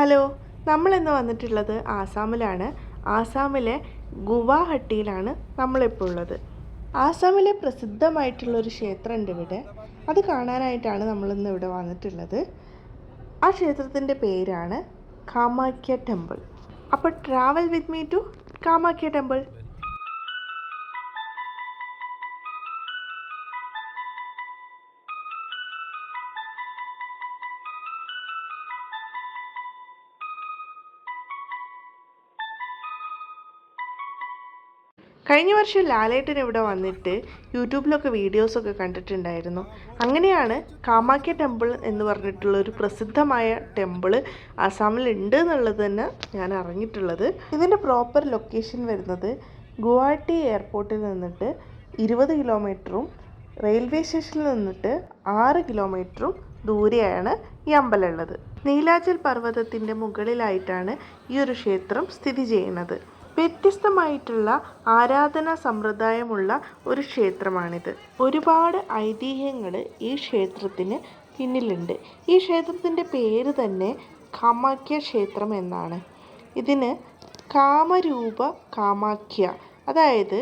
Hello നമ്മൾ ഇന്ന് വന്നിട്ടുള്ളത് ആസാമിലാണ്. ആസാമിലെ ഗുവാഹട്ടിയിലാണ് നമ്മളിപ്പോൾ ഉള്ളത്. ആസാമിലെ പ്രസിദ്ധമായിട്ടുള്ള പ്രസിദ്ധമായിട്ടുള്ളൊരു ക്ഷേത്രമുണ്ട് ഇവിടെ. അത് കാണാനായിട്ടാണ് നമ്മളിന്ന് ഇവിടെ വന്നിട്ടുള്ളത്. ആ ക്ഷേത്രത്തിന്റെ പേരാണ് കാമാഖ്യ ടെമ്പിൾ. അപ്പോൾ travel with me to Kamakhya temple. കഴിഞ്ഞ വർഷം ലാലേട്ടൻ ഇവിടെ വന്നിട്ട് യൂട്യൂബിലൊക്കെ വീഡിയോസൊക്കെ കണ്ടിട്ടുണ്ടായിരുന്നു. അങ്ങനെയാണ് കാമാക്യ ടെമ്പിൾ എന്ന് പറഞ്ഞിട്ടുള്ള ഒരു പ്രസിദ്ധമായ ടെമ്പിൾ ആസാമിൽ ഉണ്ട് എന്നുള്ളത് തന്നെ ഞാൻ അറിഞ്ഞിട്ടുള്ളത്. ഇതിന്റെ പ്രോപ്പർ ലൊക്കേഷൻ വരുന്നത് ഗുവാഹട്ടി എയർപോർട്ടിൽ നിന്നിട്ട് ഇരുപത് കിലോമീറ്ററും റെയിൽവേ സ്റ്റേഷനിൽ നിന്നിട്ട് ആറ് കിലോമീറ്ററും ദൂരെയാണ് ഈ അമ്പലമുള്ളത് നീലാചൽ പർവതത്തിന്റെ മുകളിലായിട്ടാണ് ഈ ഒരു ക്ഷേത്രം സ്ഥിതി ചെയ്യുന്നത്. വ്യത്യസ്തമായിട്ടുള്ള ആരാധന സമ്പ്രദായമുള്ള ഒരു ക്ഷേത്രമാണിത്. ഒരുപാട് ഐതിഹ്യങ്ങൾ ഈ ക്ഷേത്രത്തിന് പിന്നിലുണ്ട്. ഈ ക്ഷേത്രത്തിന്റെ പേര് തന്നെ കാമാഖ്യ ക്ഷേത്രം എന്നാണ്. ഇതിന് കാമരൂപ കാമാഖ്യ അതായത്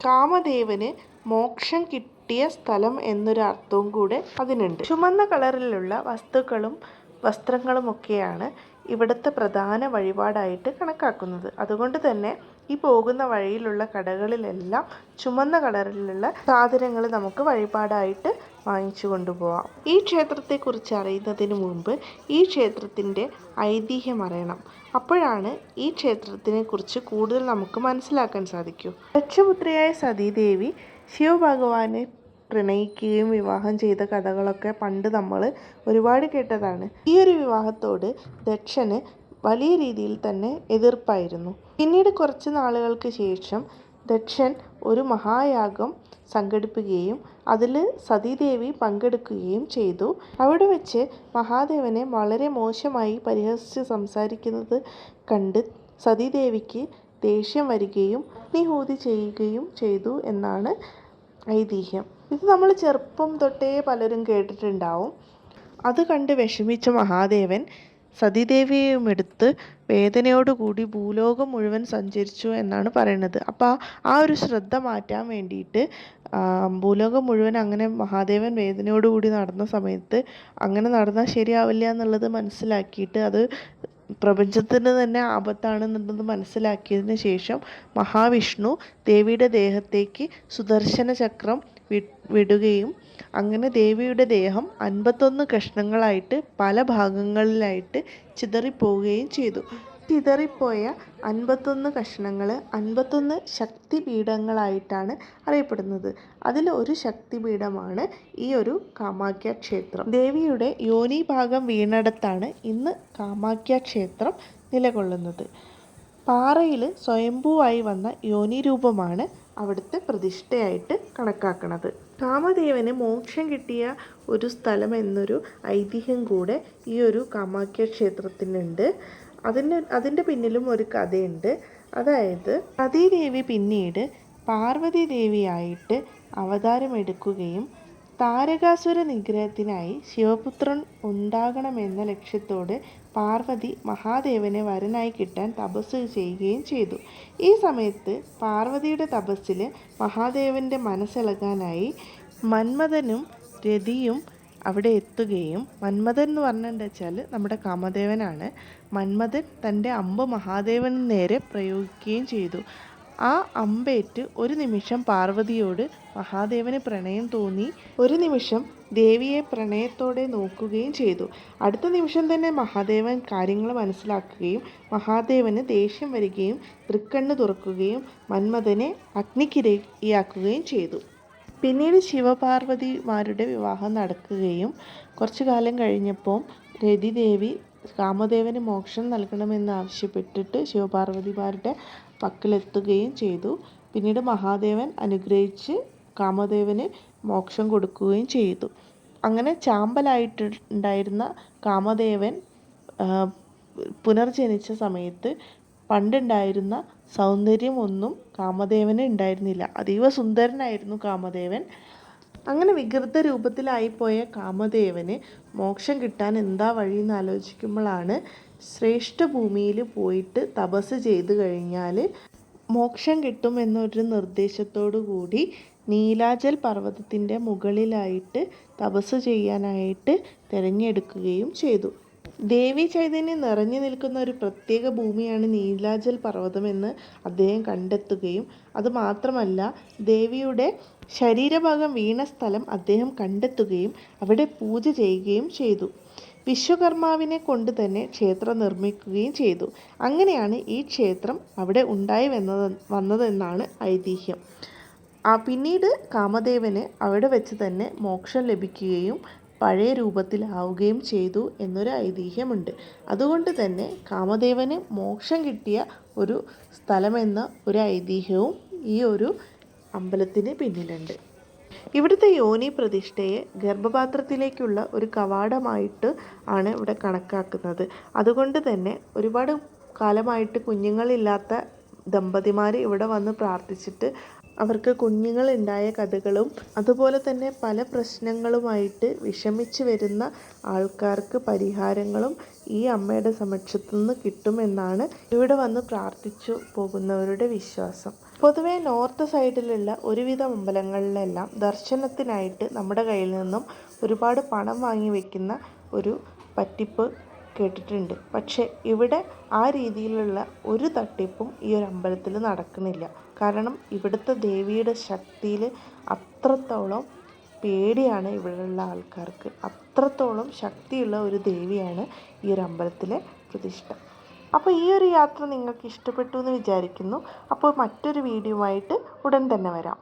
കാമദേവന് മോക്ഷം കിട്ടിയ സ്ഥലം എന്നൊരു അർത്ഥവും കൂടെ അതിനുണ്ട്. ചുമന്ന കളറിലുള്ള വസ്തുക്കളും വസ്ത്രങ്ങളുമൊക്കെയാണ് ഇവിടുത്തെ പ്രധാന വഴിപാടായിട്ട് കണക്കാക്കുന്നത്. അതുകൊണ്ട് തന്നെ ഈ പോകുന്ന വഴിയിലുള്ള കടകളിലെല്ലാം ചുമന്ന കളറിലുള്ള സാധനങ്ങൾ നമുക്ക് വഴിപാടായിട്ട് വാങ്ങിച്ചു കൊണ്ടുപോകാം ഈ ക്ഷേത്രത്തെക്കുറിച്ച് അറിയുന്നതിന് മുമ്പ് ഈ ക്ഷേത്രത്തിന്റെ ഐതിഹ്യം അറിയണം. അപ്പോഴാണ് ഈ ക്ഷേത്രത്തിനെ കുറിച്ച് കൂടുതൽ നമുക്ക് മനസ്സിലാക്കാൻ സാധിക്കൂ. ദക്ഷപുത്രിയായ സതീദേവി ശിവഭഗവാനെ പ്രണയിക്കുകയും വിവാഹം ചെയ്ത കഥകളൊക്കെ പണ്ട് നമ്മൾ ഒരുപാട് കേട്ടതാണ്. ഈ ഒരു വിവാഹത്തോട് ദക്ഷന് വലിയ രീതിയിൽ തന്നെ എതിർപ്പായിരുന്നു. പിന്നീട് കുറച്ച് നാളുകൾക്ക് ശേഷം ദക്ഷൻ ഒരു മഹായാഗം സംഘടിപ്പിക്കുകയും അതിൽ സതീദേവി പങ്കെടുക്കുകയും ചെയ്തു. അവിടെ വെച്ച് മഹാദേവനെ വളരെ മോശമായി പരിഹസിച്ച് സംസാരിക്കുന്നത് കണ്ട് സതീദേവിക്ക് ദേഷ്യം വരികയും അഗ്നിഹൂതി ചെയ്യുകയും ചെയ്തു എന്നാണ് ഐതിഹ്യം. ഇത് നമ്മൾ ചെറുപ്പം തൊട്ടേ പലരും കേട്ടിട്ടുണ്ടാവും. അത് കണ്ട് വിഷമിച്ച മഹാദേവൻ സതീദേവിയെയും എടുത്ത് വേദനയോടുകൂടി ഭൂലോകം മുഴുവൻ സഞ്ചരിച്ചു എന്നാണ് പറയുന്നത്. അപ്പോൾ ആ ഒരു ശ്രദ്ധ മാറ്റാൻ വേണ്ടിയിട്ട് ഭൂലോകം മുഴുവൻ അങ്ങനെ മഹാദേവൻ വേദനയോടുകൂടി നടന്ന സമയത്ത് അങ്ങനെ നടന്നാൽ ശരിയാവില്ല എന്നുള്ളത് മനസ്സിലാക്കിയിട്ട് അത് പ്രപഞ്ചത്തിന് തന്നെ ആപത്താണെന്നുള്ളത് മനസ്സിലാക്കിയതിന് ശേഷം മഹാവിഷ്ണു ദേവിയുടെ ദേഹത്തേക്ക് സുദർശന ചക്രം വിടുകയും അങ്ങനെ ദേവിയുടെ ദേഹം അൻപത്തൊന്ന് കഷ്ണങ്ങളായിട്ട് പല ഭാഗങ്ങളിലായിട്ട് ചിതറിപ്പോവുകയും ചെയ്തു. ചിതറിപ്പോയ അൻപത്തൊന്ന് കഷ്ണങ്ങൾ അൻപത്തൊന്ന് ശക്തിപീഠങ്ങളായിട്ടാണ് അറിയപ്പെടുന്നത്. അതിൽ ഒരു ശക്തിപീഠമാണ് ഈ ഒരു കാമാഖ്യ ക്ഷേത്രം ദേവിയുടെ യോനി ഭാഗം വീണടത്താണ് ഇന്ന് കാമാഖ്യ ക്ഷേത്രം നിലകൊള്ളുന്നത്. പാറയിൽ സ്വയംഭൂവായി വന്ന യോനി രൂപമാണ് അവിടുത്തെ പ്രതിഷ്ഠയായിട്ട് കണക്കാക്കുന്നത് കാമദേവന് മോക്ഷം കിട്ടിയ ഒരു സ്ഥലം എന്നൊരു ഐതിഹ്യം കൂടെ ഈ ഒരു കാമാഖ്യ ക്ഷേത്രത്തിനുണ്ട് അതിന് അതിന്റെ പിന്നിലും ഒരു കഥയുണ്ട്. അതായത് സതീദേവി പിന്നീട് പാർവതി ദേവിയായിട്ട് അവതാരമെടുക്കുകയും താരകാസുര നിഗ്രഹത്തിനായി ശിവപുത്രൻ ഉണ്ടാകണമെന്ന ലക്ഷ്യത്തോടെ പാർവതി മഹാദേവനെ വരനായി കിട്ടാൻ തപസ് ചെയ്യുകയും ചെയ്തു. ഈ സമയത്ത് പാർവതിയുടെ തപസ്സിൽ മഹാദേവന്റെ മനസ്സിളകാനായി മന്മഥനും രതിയും അവിടെ എത്തുകയും മന്മഥൻ എന്ന് പറഞ്ഞെന്ന് വെച്ചാൽ നമ്മുടെ കാമദേവനാണ്. മന്മഥൻ തന്റെ അമ്പ് മഹാദേവന് നേരെ പ്രയോഗിക്കുകയും ചെയ്തു. ആ അമ്പേറ്റ് ഒരു നിമിഷം പാർവതിയോട് മഹാദേവന് പ്രണയം തോന്നി. ഒരു നിമിഷം ദേവിയെ പ്രണയത്തോടെ നോക്കുകയും ചെയ്തു. അടുത്ത നിമിഷം തന്നെ മഹാദേവൻ കാര്യങ്ങൾ മനസ്സിലാക്കുകയും മഹാദേവന് ദേഷ്യം വരികയും തൃക്കണ്ണ് തുറക്കുകയും മന്മഥനെ അഗ്നിക്കിരയാക്കുകയും ചെയ്തു. പിന്നീട് ശിവപാർവതിമാരുടെ വിവാഹം നടക്കുകയും കുറച്ചു കാലം കഴിഞ്ഞപ്പോൾ രതിദേവി കാമദേവന് മോക്ഷം നൽകണമെന്ന് ആവശ്യപ്പെട്ടിട്ട് ശിവപാർവതിമാരുടെ പക്കലെത്തുകയും ചെയ്തു. പിന്നീട് മഹാദേവൻ അനുഗ്രഹിച്ച് കാമദേവന് മോക്ഷം കൊടുക്കുകയും ചെയ്തു. അങ്ങനെ ചാമ്പലായിട്ട് ഉണ്ടായിരുന്ന കാമദേവൻ പുനർജനിച്ച സമയത്ത് പണ്ടുണ്ടായിരുന്ന സൗന്ദര്യം ഒന്നും കാമദേവന് ഉണ്ടായിരുന്നില്ല. അതീവ സുന്ദരനായിരുന്നു കാമദേവൻ. അങ്ങനെ വികൃത രൂപത്തിലായിപ്പോയ കാമദേവന് മോക്ഷം കിട്ടാൻ എന്താ വഴി എന്ന് ആലോചിക്കുമ്പോഴാണ് ശ്രേഷ്ഠ ഭൂമിയിൽ പോയിട്ട് തപസ് ചെയ്തു കഴിഞ്ഞാൽ മോക്ഷം കിട്ടും എന്നൊരു നിർദ്ദേശത്തോടു കൂടി നീലാചൽ പർവതത്തിന്റെ മുകളിലായിട്ട് തപസ് ചെയ്യാനായിട്ട് തിരഞ്ഞെടുക്കുകയും ചെയ്തു. ദേവി ചൈതന്യം നിറഞ്ഞു നിൽക്കുന്ന ഒരു പ്രത്യേക ഭൂമിയാണ് നീലാചൽ പർവതമെന്ന് അദ്ദേഹം കണ്ടെത്തുകയും അതുമാത്രമല്ല ദേവിയുടെ ശരീരഭാഗം വീണ സ്ഥലം അദ്ദേഹം കണ്ടെത്തുകയും അവിടെ പൂജ ചെയ്യുകയും ചെയ്തു. വിശ്വകർമാവിനെ കൊണ്ട് തന്നെ ക്ഷേത്രം നിർമ്മിക്കുകയും ചെയ്തു. അങ്ങനെയാണ് ഈ ക്ഷേത്രം അവിടെ ഉണ്ടായി വന്നത് വന്നതെന്നാണ് ഐതിഹ്യം. ആ പിന്നീട് കാമദേവന് അവിടെ വെച്ച് തന്നെ മോക്ഷം ലഭിക്കുകയും പഴയ രൂപത്തിലാവുകയും ചെയ്തു എന്നൊരു ഐതിഹ്യമുണ്ട്. അതുകൊണ്ട് തന്നെ കാമദേവന് മോക്ഷം കിട്ടിയ ഒരു സ്ഥലമെന്ന ഒരു ഐതിഹ്യവും ഈ ഒരു അമ്പലത്തിന് പിന്നിലുണ്ട്. ഇവിടുത്തെ യോനി പ്രതിഷ്ഠയെ ഗർഭപാത്രത്തിലേക്കുള്ള ഒരു കവാടമായിട്ട് ആണ് ഇവിടെ കണക്കാക്കുന്നത്. അതുകൊണ്ട് തന്നെ ഒരുപാട് കാലമായിട്ട് കുഞ്ഞുങ്ങളില്ലാത്ത ദമ്പതിമാർ ഇവിടെ വന്ന് പ്രാർത്ഥിച്ചിട്ട് അവർക്ക് കുഞ്ഞുങ്ങളുണ്ടായ കഥകളും അതുപോലെ തന്നെ പല പ്രശ്നങ്ങളുമായിട്ട് വിഷമിച്ച് വരുന്ന ആൾക്കാർക്ക് പരിഹാരങ്ങളും ഈ അമ്മയുടെ സമക്ഷത്തു നിന്ന് കിട്ടുമെന്നാണ് ഇവിടെ വന്ന് പ്രാർത്ഥിച്ചു പോകുന്നവരുടെ വിശ്വാസം. പൊതുവേ നോർത്ത് സൈഡിലുള്ള ഒരുവിധം അമ്പലങ്ങളിലെല്ലാം ദർശനത്തിനായിട്ട് നമ്മുടെ കയ്യിൽ നിന്നും ഒരുപാട് പണം വാങ്ങി വെക്കുന്ന ഒരു പറ്റിപ്പ് കേട്ടിട്ടുണ്ട്. പക്ഷേ ഇവിടെ ആ രീതിയിലുള്ള ഒരു തട്ടിപ്പും ഈ ഒരു അമ്പലത്തിൽ നടക്കുന്നില്ല. കാരണം ഇവിടുത്തെ ദേവിയുടെ ശക്തിയിൽ അത്രത്തോളം പേടിയാണ് ഇവിടെയുള്ള ആൾക്കാർക്ക്. അത്രത്തോളം ശക്തിയുള്ള ഒരു ദേവിയാണ് ഈ ഒരു അമ്പലത്തിലെ പ്രതിഷ്ഠ. അപ്പോൾ ഈ ഒരു യാത്ര നിങ്ങൾക്ക് ഇഷ്ടപ്പെട്ടു എന്ന് വിചാരിക്കുന്നു. അപ്പോൾ മറ്റൊരു വീഡിയോ ആയിട്ട് ഉടൻ തന്നെ വരാം.